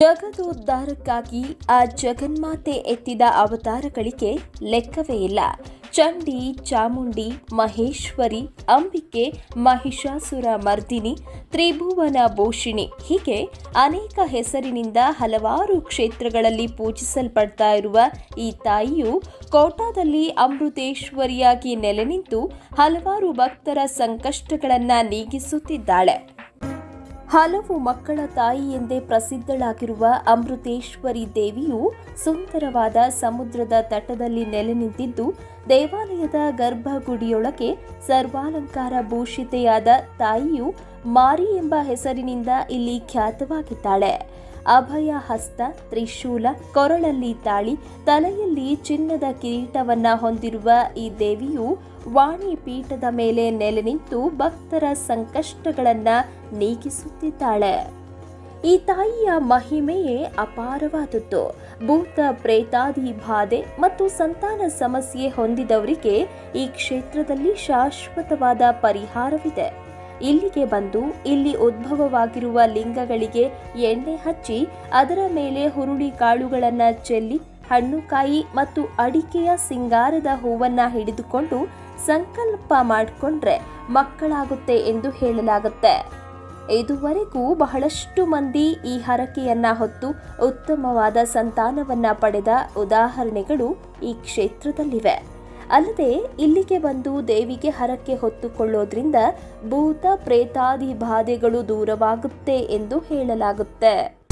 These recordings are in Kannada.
ಜಗದೋದ್ಧಾರಕ್ಕಾಗಿ ಆ ಜಗನ್ಮಾತೆ ಎತ್ತಿದ ಅವತಾರಗಳಿಗೆ ಲೆಕ್ಕವೇ ಇಲ್ಲ. ಚಂಡಿ, ಚಾಮುಂಡಿ, ಮಹೇಶ್ವರಿ, ಅಂಬಿಕೆ, ಮಹಿಷಾಸುರ, ಮರ್ದಿನಿ, ತ್ರಿಭುವನ, ಭೂಷಿಣಿ ಹೀಗೆ ಅನೇಕ ಹೆಸರಿನಿಂದ ಹಲವಾರು ಕ್ಷೇತ್ರಗಳಲ್ಲಿ ಪೂಜಿಸಲ್ಪಡ್ತಾ ಇರುವ ಈ ತಾಯಿಯು ಕೋಟಾದಲ್ಲಿ ಅಮೃತೇಶ್ವರಿಯಾಗಿ ನೆಲೆ ನಿಂತು ಹಲವಾರು ಭಕ್ತರ ಸಂಕಷ್ಟಗಳನ್ನು ನೀಗಿಸುತ್ತಿದ್ದಾಳೆ. ಹಲವು ಮಕ್ಕಳ ತಾಯಿ ಎಂದೇ ಪ್ರಸಿದ್ಧಳಾಗಿರುವ ಅಮೃತೇಶ್ವರಿ ದೇವಿಯು ಸುಂದರವಾದ ಸಮುದ್ರದ ತಟದಲ್ಲಿ ನೆಲೆ ನಿಂತಿದ್ದು, ದೇವಾಲಯದ ಗರ್ಭಗುಡಿಯೊಳಗೆ ಸರ್ವಾಲಂಕಾರ ಭೂಷಿತೆಯಾದ ತಾಯಿಯು ಮಾರಿ ಎಂಬ ಹೆಸರಿನಿಂದ ಇಲ್ಲಿ ಖ್ಯಾತವಾಗಿದ್ದಾಳೆ. ಅಭಯ ಹಸ್ತ, ತ್ರಿಶೂಲ, ಕೊರಳಲ್ಲಿ ತಾಳಿ, ತಲೆಯಲ್ಲಿ ಚಿನ್ನದ ಕಿರೀಟವನ್ನ ಹೊಂದಿರುವ ಈ ದೇವಿಯು ವಾಣಿ ಪೀಠದ ಮೇಲೆ ನೆಲೆ ನಿಂತು ಭಕ್ತರ ಸಂಕಷ್ಟಗಳನ್ನ ನೀಗಿಸುತ್ತಿದ್ದಾಳೆ. ಈ ತಾಯಿಯ ಮಹಿಮೆಯೇ ಅಪಾರವಾದದ್ದು. ಭೂತ, ಪ್ರೇತಾದಿ ಬಾಧೆ ಮತ್ತು ಸಂತಾನ ಸಮಸ್ಯೆ ಹೊಂದಿದವರಿಗೆ ಈ ಕ್ಷೇತ್ರದಲ್ಲಿ ಶಾಶ್ವತವಾದ ಪರಿಹಾರವಿದೆ. ಇಲ್ಲಿಗೆ ಬಂದು ಇಲ್ಲಿ ಉದ್ಭವವಾಗಿರುವ ಲಿಂಗಗಳಿಗೆ ಎಣ್ಣೆ ಹಚ್ಚಿ ಅದರ ಮೇಲೆ ಹುರುಳಿ ಕಾಳುಗಳನ್ನ ಚೆಲ್ಲಿ ಹಣ್ಣುಕಾಯಿ ಮತ್ತು ಅಡಿಕೆಯ ಸಿಂಗಾರದ ಹೂವನ್ನ ಹಿಡಿದುಕೊಂಡು ಸಂಕಲ್ಪ ಮಾಡಿಕೊಂಡ್ರೆ ಮಕ್ಕಳಾಗುತ್ತೆ ಎಂದು ಹೇಳಲಾಗುತ್ತೆ. ಇದುವರೆಗೂ ಬಹಳಷ್ಟು ಮಂದಿ ಈ ಹರಕೆಯನ್ನ ಹೊತ್ತು ಉತ್ತಮವಾದ ಸಂತಾನವನ್ನ ಪಡೆದ ಉದಾಹರಣೆಗಳು ಈ ಕ್ಷೇತ್ರದಲ್ಲಿವೆ. ಅಲ್ಲದೆ, ಇಲ್ಲಿಗೆ ಬಂದು ದೇವಿಗೆ ಹರಕೆ ಹೊತ್ತುಕೊಳ್ಳೋದ್ರಿಂದ ಭೂತ ಪ್ರೇತಾದಿ ಬಾಧೆಗಳು ದೂರವಾಗುತ್ತೆ ಎಂದು ಹೇಳಲಾಗುತ್ತೆ.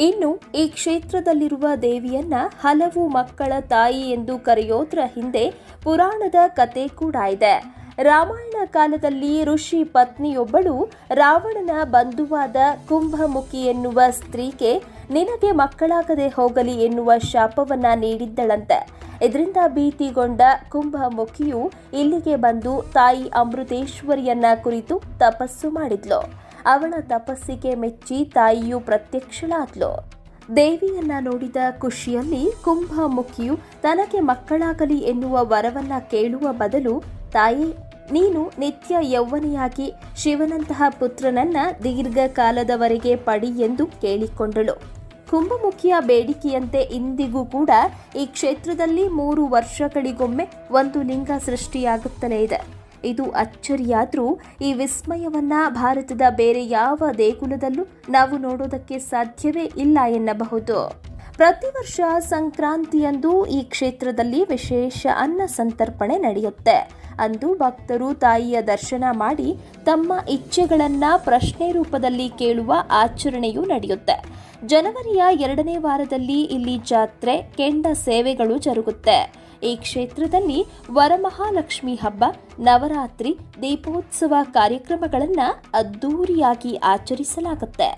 ಇನ್ನು ಈ ಕ್ಷೇತ್ರದಲ್ಲಿರುವ ದೇವಿಯನ್ನ ಹಲವು ಮಕ್ಕಳ ತಾಯಿ ಎಂದು ಕರೆಯೋದ್ರ ಹಿಂದೆ ಪುರಾಣದ ಕತೆ ಕೂಡ ಇದೆ. ರಾಮಾಯಣ ಕಾಲದಲ್ಲಿ ಋಷಿ ಪತ್ನಿಯೊಬ್ಬಳು ರಾವಣನ ಬಂಧುವಾದ ಕುಂಭಮುಖಿ ಎನ್ನುವ ಸ್ತ್ರೀಗೆ ನಿನಗೆ ಮಕ್ಕಳಾಗದೆ ಹೋಗಲಿ ಎನ್ನುವ ಶಾಪವನ್ನ ನೀಡಿದ್ದಳಂತೆ. ಇದರಿಂದ ಭೀತಿಗೊಂಡ ಕುಂಭಮುಖಿಯು ಇಲ್ಲಿಗೆ ಬಂದು ತಾಯಿ ಅಮೃತೇಶ್ವರಿಯನ್ನ ಕುರಿತು ತಪಸ್ಸು ಮಾಡಿದ್ಲು. ಅವಳ ತಪಸ್ಸಿಗೆ ಮೆಚ್ಚಿ ತಾಯಿಯು ಪ್ರತ್ಯಕ್ಷಳಾದ್ಲು. ದೇವಿಯನ್ನ ನೋಡಿದ ಖುಷಿಯಲ್ಲಿ ಕುಂಭಮುಖಿಯು ತನಗೆ ಮಕ್ಕಳಾಗಲಿ ಎನ್ನುವ ವರವನ್ನ ಕೇಳುವ ಬದಲು, ತಾಯಿ, ನೀನು ನಿತ್ಯ ಯೌವನಿಯಾಗಿ ಶಿವನಂತಹ ಪುತ್ರನನ್ನ ದೀರ್ಘಕಾಲದವರೆಗೆ ಪಡಿ ಎಂದು ಕೇಳಿಕೊಂಡಳು. ಕುಂಭಮುಖಿಯ ಬೇಡಿಕೆಯಂತೆ ಇಂದಿಗೂ ಕೂಡ ಈ ಕ್ಷೇತ್ರದಲ್ಲಿ ಮೂರು ವರ್ಷಗಳಿಗೊಮ್ಮೆ ಒಂದು ಲಿಂಗ ಸೃಷ್ಟಿಯಾಗುತ್ತಲೇ ಇದೆ. ಇದು ಅಚ್ಚರಿಯಾದರೂ ಈ ವಿಸ್ಮಯವನ್ನು ಭಾರತದ ಬೇರೆ ಯಾವ ದೇಗುಲದಲ್ಲೂ ನಾವು ನೋಡೋದಕ್ಕೆ ಸಾಧ್ಯವೇ ಇಲ್ಲ ಎನ್ನಬಹುದು. ಪ್ರತಿ ವರ್ಷ ಸಂಕ್ರಾಂತಿಯಂದು ಈ ಕ್ಷೇತ್ರದಲ್ಲಿ ವಿಶೇಷ ಅನ್ನ ಸಂತರ್ಪಣೆ ನಡೆಯುತ್ತೆ. ಅಂದು ಭಕ್ತರು ತಾಯಿಯ ದರ್ಶನ ಮಾಡಿ ತಮ್ಮ ಇಚ್ಛೆಗಳನ್ನು ಪ್ರಶ್ನೆ ರೂಪದಲ್ಲಿ ಕೇಳುವ ಆಚರಣೆಯೂ ನಡೆಯುತ್ತೆ. ಜನವರಿಯ ಎರಡನೇ ವಾರದಲ್ಲಿ ಇಲ್ಲಿ ಜಾತ್ರೆ, ಕೆಂಡ ಸೇವೆಗಳು ಜರುಗುತ್ತೆ. ಈ ಕ್ಷೇತ್ರದಲ್ಲಿ ವರಮಹಾಲಕ್ಷ್ಮಿ ಹಬ್ಬ, ನವರಾತ್ರಿ, ದೀಪೋತ್ಸವ ಕಾರ್ಯಕ್ರಮಗಳನ್ನು ಅದ್ದೂರಿಯಾಗಿ ಆಚರಿಸಲಾಗುತ್ತೆ.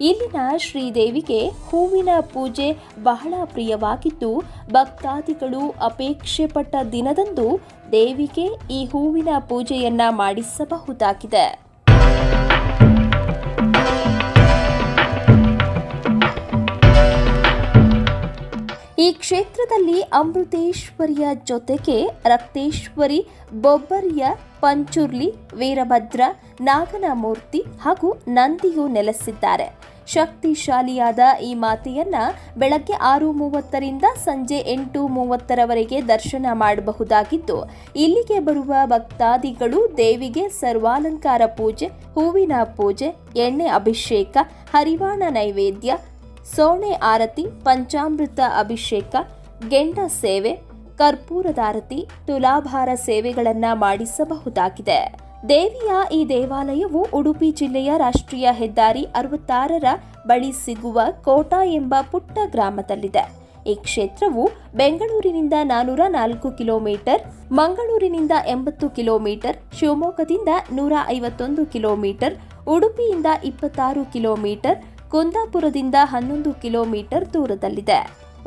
ಇಲ್ಲಿನ ಶ್ರೀದೇವಿಗೆ ಹೂವಿನ ಪೂಜೆ ಬಹಳ ಪ್ರಿಯವಾಗಿದ್ದು, ಭಕ್ತಾದಿಗಳು ಅಪೇಕ್ಷೆ ಪಟ್ಟ ದಿನದಂದು ದೇವಿಗೆ ಈ ಹೂವಿನ ಪೂಜೆಯನ್ನ ಮಾಡಿಸಬಹುದಾಗಿದೆ. ಈ ಕ್ಷೇತ್ರದಲ್ಲಿ ಅಮೃತೇಶ್ವರಿಯ ಜೊತೆಗೆ ರಕ್ತೇಶ್ವರಿ, ಬೊಬ್ಬರಿಯ ಪಂಚುರ್ಲಿ, ವೀರಭದ್ರ, ನಾಗನಮೂರ್ತಿ ಹಾಗೂ ನಂದಿಯು ನೆಲೆಸಿದ್ದಾರೆ. ಶಕ್ತಿಶಾಲಿಯಾದ ಈ ಮಾತೆಯನ್ನ ಬೆಳಗ್ಗೆ ಆರು ಮೂವತ್ತರಿಂದ ಸಂಜೆ ಎಂಟು ಮೂವತ್ತರವರೆಗೆ ದರ್ಶನ ಮಾಡಬಹುದಾಗಿದ್ದು, ಇಲ್ಲಿಗೆ ಬರುವ ಭಕ್ತಾದಿಗಳು ದೇವಿಗೆ ಸರ್ವಾಲಂಕಾರ ಪೂಜೆ, ಹೂವಿನ ಪೂಜೆ, ಎಣ್ಣೆ ಅಭಿಷೇಕ, ಹರಿವಾಣ ನೈವೇದ್ಯ ಸೋಣೆ ಆರತಿ, ಪಂಚಾಮೃತ ಅಭಿಷೇಕ, ಗೆಂಡ ಸೇವೆ ಕರ್ಪೂರದಾರತಿ ತುಲಾಭಾರ ಸೇವೆಗಳನ್ನು ಮಾಡಿಸಬಹುದಾಗಿದೆ. ದೇವಿಯ ಈ ದೇವಾಲಯವು ಉಡುಪಿ ಜಿಲ್ಲೆಯ ರಾಷ್ಟ್ರೀಯ ಹೆದ್ದಾರಿ ಅರವತ್ತಾರರ ಬಳಿ ಸಿಗುವ ಕೋಟಾ ಎಂಬ ಪುಟ್ಟ ಗ್ರಾಮದಲ್ಲಿದೆ. ಈ ಕ್ಷೇತ್ರವು ಬೆಂಗಳೂರಿನಿಂದ ನಾನೂರ ನಾಲ್ಕು ಕಿಲೋಮೀಟರ್, ಮಂಗಳೂರಿನಿಂದ ಎಂಬತ್ತು ಕಿಲೋಮೀಟರ್, ಶಿವಮೊಗ್ಗದಿಂದ ನೂರ ಐವತ್ತೊಂದು ಕಿಲೋಮೀಟರ್, ಉಡುಪಿಯಿಂದ ಇಪ್ಪತ್ತಾರು ಕಿಲೋಮೀಟರ್ ಕುಂದಾಪುರದಿಂದ ಹನ್ನೊಂದು ಕಿಲೋಮೀಟರ್ ದೂರದಲ್ಲಿದೆ.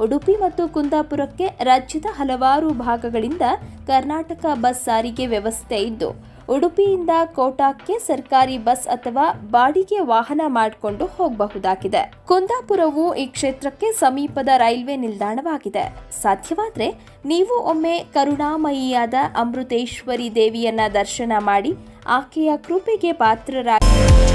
ಉಡುಪಿ ಮತ್ತು ಕುಂದಾಪುರಕ್ಕೆ ರಾಜ್ಯದ ಹಲವಾರು ಭಾಗಗಳಿಂದ ಕರ್ನಾಟಕ ಬಸ್ ಸಾರಿಗೆ ವ್ಯವಸ್ಥೆ ಇದ್ದು, ಉಡುಪಿಯಿಂದ ಕೋಟಾಕ್ಕೆ ಸರ್ಕಾರಿ ಬಸ್ ಅಥವಾ ಬಾಡಿಗೆ ವಾಹನ ಮಾಡಿಕೊಂಡು ಹೋಗಬಹುದಾಗಿದೆ. ಕುಂದಾಪುರವು ಈ ಕ್ಷೇತ್ರಕ್ಕೆ ಸಮೀಪದ ರೈಲ್ವೆ ನಿಲ್ದಾಣವಾಗಿದೆ. ಸಾಧ್ಯವಾದರೆ ನೀವು ಒಮ್ಮೆ ಕರುಣಾಮಯಿಯಾದ ಅಮೃತೇಶ್ವರಿ ದೇವಿಯನ್ನ ದರ್ಶನ ಮಾಡಿ ಆಕೆಯ ಕೃಪೆಗೆ ಪಾತ್ರರಾಗಿ